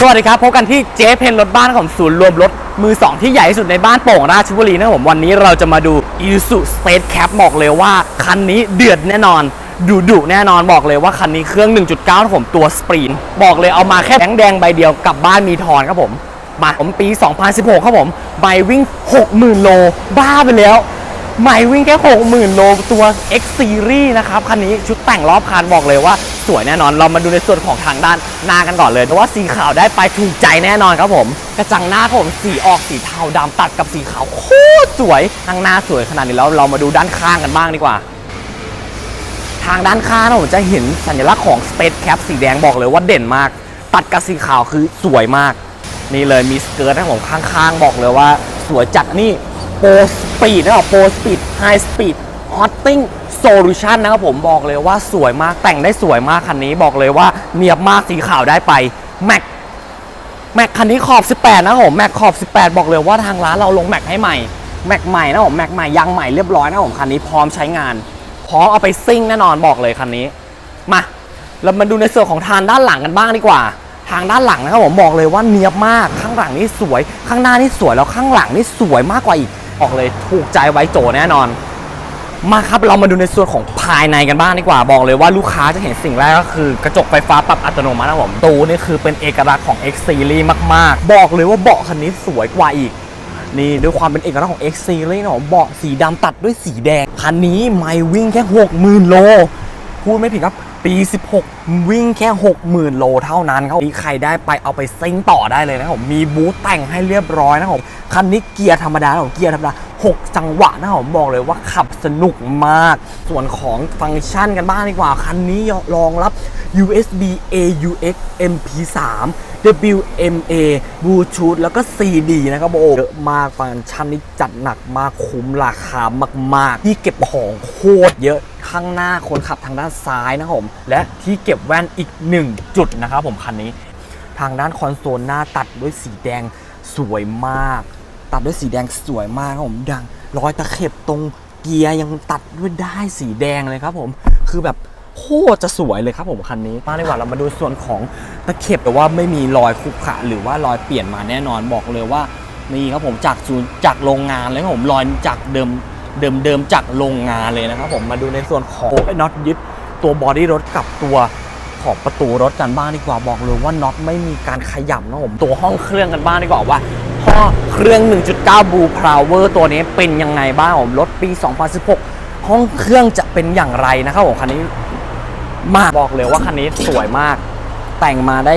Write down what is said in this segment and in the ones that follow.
สวัสดีครับ พบกันที่เจ๊เพนรถบ้านของศูนย์รวมรถมือ2ที่ใหญ่ที่สุดในบ้านโป่งราชบุรีนะครับผมวันนี้เราจะมาดู i s u Space Cap บอกเลยว่า คันนี้เดือดแน่นอน ดุดุแน่นอนบอกเลยว่าคันนี้เครื่อง 1.9ครับผมตัวสปรีนบอกเลยเอามาแค่แบงแดงใบเดียวกลับบ้านมีทอนครับผมมาผมปี 2016 ครับผมใบวิ่ง 60,000 โล บ้าไปแล้ว ใหม่วิ่งแค่ 60,000 โลตัว X Series นะครับ คันนี้ชุดแต่งรอบคันบอกเลยว่า สวยแน่นอนเรามาดูในส่วนของทางด้านหน้ากันก่อนเลยเพราะว่าสีขาวได้ไปถูกใจแน่นอนครับผม กระจังหน้าผมสีออกสีเทาดำตัดกับสีขาวโคตรสวยทางหน้าสวยขนาดนี้แล้วเรามาดูด้านข้างกันบ้างดีกว่าทางด้านข้างนะผมจะเห็นสัญลักษณ์ของ Space Cap สีแดงบอกเลยว่าเด่นมาก ตัดกับสีขาวคือสวยมาก นี่เลยมีสเกิร์ตนะผมข้างๆ บอกเลยว่า สวยจัดนี่ โปรสปีดนะครับโปรสปีดไฮสปีดฮอตติ้งโซลูชันนะครับผมบอกเลยว่าสวยมากแต่งได้สวยมากคันนี้บอกเลยว่าเนียบมากสีขาวได้ไปแม็กแม็กคันนี้ขอบ 18 นะครับผมแม็กขอบ 18 บอกเลยว่าทางร้านเราลงแม็กให้ใหม่แม็กใหม่นะผมแม็กใหม่ยางใหม่เรียบร้อยนะผมคันนี้พร้อมใช้งาน พร้อมเอาไปซิ่งแน่นอนบอกเลยคันนี้มาเรามาดูในส่วนของทางด้านหลังกันบ้างดีกว่า ทางด้านหลังนะครับผมบอกเลยว่าเนียบมากข้างหลังนี่สวย ข้างหน้านี่สวยแล้วข้างหลังนี่สวยมากกว่าอีก บอกเลยถูกใจไว้โจแน่นอน มาครับเรามาดูในส่วนของภายในกันบ้างดีกว่าบอกเลยว่าลูกค้าจะเห็นสิ่งแรกก็คือกระจกไฟฟ้าปรับอัตโนมัตินะครับผมตูนี่คือเป็นเอกลักษณ์ของ X Series มากๆ บอกเลยว่าเบาะคันนี้สวยกว่าอีกนี่ด้วยความเป็นเอกลักษณ์ของ X Series นะเบาะสีดำตัดด้วยสีแดง คันนี้ไม่วิ่งแค่ 60,000 โล พูดไม่ผิดครับ ปี 16 วิ่งแค่ 60,000 โลเท่านั้นครับมีใครได้ไปเอาไปซิงต่อได้เลยนะครับผมมีบูธแต่งให้เรียบร้อยนะครับผมคันนี้เกียร์ธรรมดานะครับผมเกียร์ธรรมดา6 จังหวะนะครับผมบอกเลยว่าขับสนุกมาก ส่วนของฟังก์ชันกันบ้างดีกว่า คันนี้รองรับ USB AUX MP3 WMA Bluetooth แล้วก็ CD นะครับโอ้เยอะมากฟังก์ชันนี้จัดหนักมากคุ้มราคามาก ๆ ที่เก็บของโคตรเยอะ ข้างหน้าคนขับทางด้านซ้ายนะครับผมและที่เก็บแว่นอีก 1 จุดนะครับผมคันนี้ ทางด้านคอนโซลหน้าตัดด้วยสีแดงสวยมาก ตัดด้วยสีแดงสวยมากครับผมดังรอยตะเข็บตรงเกียร์ยังตัดด้วยได้สีแดงเลยครับผมคือแบบโคตรจะสวยเลยครับผมคันนี้มาดีกว่าเรามาดูส่วนของตะเข็บแต่ว่าไม่มีรอยขรุขระหรือว่ารอยเปลี่ยนมาแน่นอนบอกเลยว่านี่ครับผมจากศูนย์จากโรงงานเลยครับผมรอยจากเดิม เดิมเดิมจากโรงงานเลยนะครับผมมาดูในส่วนของไอ้น็อตยึดตัวบอดี้รถกับตัวขอบประตูรถกันบ้างดีกว่าบอกเลยว่าน็อตไม่มีการขยับนะผมตัวห้องเครื่องกันบ้างดีกว่าว่าห้องเครื่อง 1.9 Blue Power ตัวนี้เป็นยังไงบ้างผมรถปี 2016 ห้องเครื่องจะเป็นอย่างไรนะครับผมคันนี้มากบอกเลยว่าคันนี้สวยมาก แต่งมาได้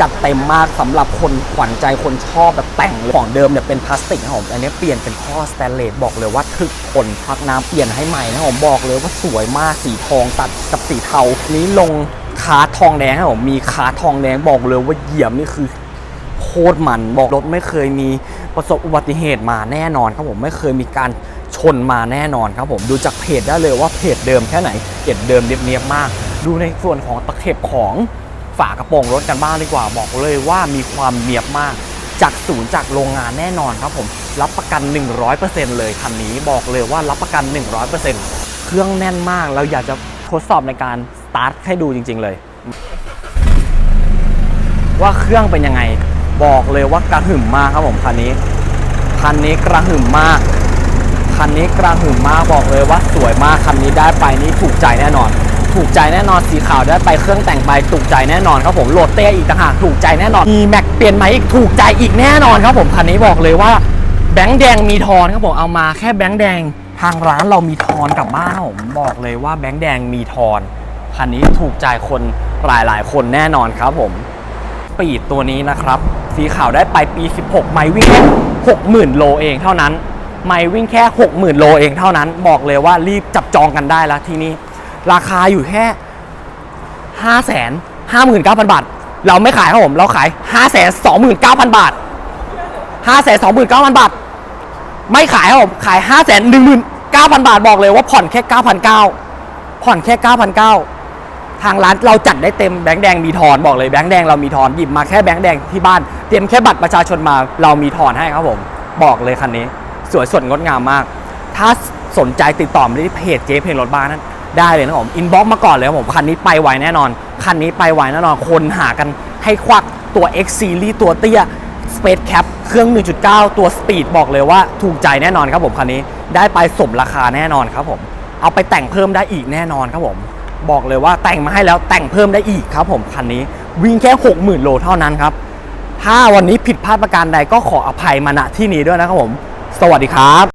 จัดเต็มมากสำหรับคนขวัญใจคนชอบแบบแต่งของเดิมเนี่ยเป็นพลาสติกนะครับผมอันนี้เปลี่ยนเป็นท่อสแตนเลสบอกเลยว่าทึกทนพักน้ำเปลี่ยนให้ใหม่นะครับผมบอกเลยว่าสวยมากสีทองตัดกับสีเทานี้ลงคาทองแดงครับผมมีคาทองแดงบอกเลยว่าเหยียบนี่คือโคตรมันบอกรถไม่เคยมีประสบอุบัติเหตุมาแน่นอนครับผมไม่เคยมีการชนมาแน่นอนครับผมดูจากเพจได้เลยว่าเพจเดิมแค่ไหนเพจเดิมเรียบๆมาก ดูในส่วนของตะเข็บของ ฝากระโปรงรถกันบ้างดีกว่าบอกเลยว่ามีความเนียบมาก จากศูนย์จากโรงงานแน่นอนครับผม รับประกัน 100%เลยคันนี้บอกเลยว่ารับประกัน 100%เครื่องแน่นมากเราอยากจะทดสอบในการสตาร์ทให้ดูจริง ๆ เลย ว่าเครื่องเป็นยังไง บอกเลยว่ากระหึ่มมากครับผมคันนี้คันนี้กระหึ่มมากคันนี้กระหึ่มมากบอกเลยว่าสวยมากคันนี้ได้ไปนี่ถูกใจแน่นอน ถูกใจแน่นอนสีขาวได้ไปเครื่องแต่งไปถูกใจแน่นอนครับผมโหลดเต้อีกต่างหากถูกใจแน่นอนมีแม็กเปลี่ยนไหมอีกถูกใจอีกแน่นอนครับผมคันนี้บอกเลยว่าแบงค์แดงมีทอนครับผมเอามาแค่แบงค์แดงทางร้านเรามีทอนกลับบ้านครับผมบอกเลยว่าแบงค์แดงมีทอนคันนี้ถูกใจคนหลายๆคนแน่นอนครับผม ปีดตัวนี้นะครับ สีขาวได้ไปปี 16 ไมวิ่งแค่60,000 โลเองเท่านั้น ไมวิ่งแค่ 60,000 โลเองเท่านั้น บอกเลยว่ารีบจับจองกันได้แล้วทีนี้ ราคาอยู่แค่5 5 9 0 0 0บาท เราไม่ขายครับผม เราขาย5 2 9 0 0 0บาท5 2 9 0 0 0บาท ไม่ขายครับผม ขาย5 1 9 0 0 0บาทบอกเลยว่าผ่อนแค่9,900ผ่อนแค่9,900ทางร้านเราจัดได้เต็มแบงค์แดงมีทอนบอกเลยแบงค์แดงเรามีทอนหยิบมาแค่แบงค์แดงที่บ้านเตรียมแค่บัตรประชาชนมาเรามีทอนให้ครับผม บอกเลยคันนี้ สวยสดงดงามมาก ถ้าสนใจติดต่อมาที่เพจเจ๊เพลงรถบ้านนั้น ได้เลยนะผมอินบ็อกมาก่อนเลยครับผมคันนี้ไปไวแน่นอน คันนี้ไปไวแน่นอนคนหากันให้ควักตัว X Series ตัวเตี้ย Space Cap เครื่อง 1.9 ตัว Speed บอกเลยว่าถูกใจแน่นอนครับผมคันนี้ได้ไปสมราคาแน่นอนครับผม เอาไปแต่งเพิ่มได้อีกแน่นอนครับผม บอกเลยว่าแต่งมาให้แล้วแต่งเพิ่มได้อีกครับผมคันนี้วิ่งแค่ 60,000 โลเท่านั้นครับ ถ้าวันนี้ผิดพลาดประการใดก็ขออภัยมาณที่นี้ด้วยนะครับผม สวัสดีครับ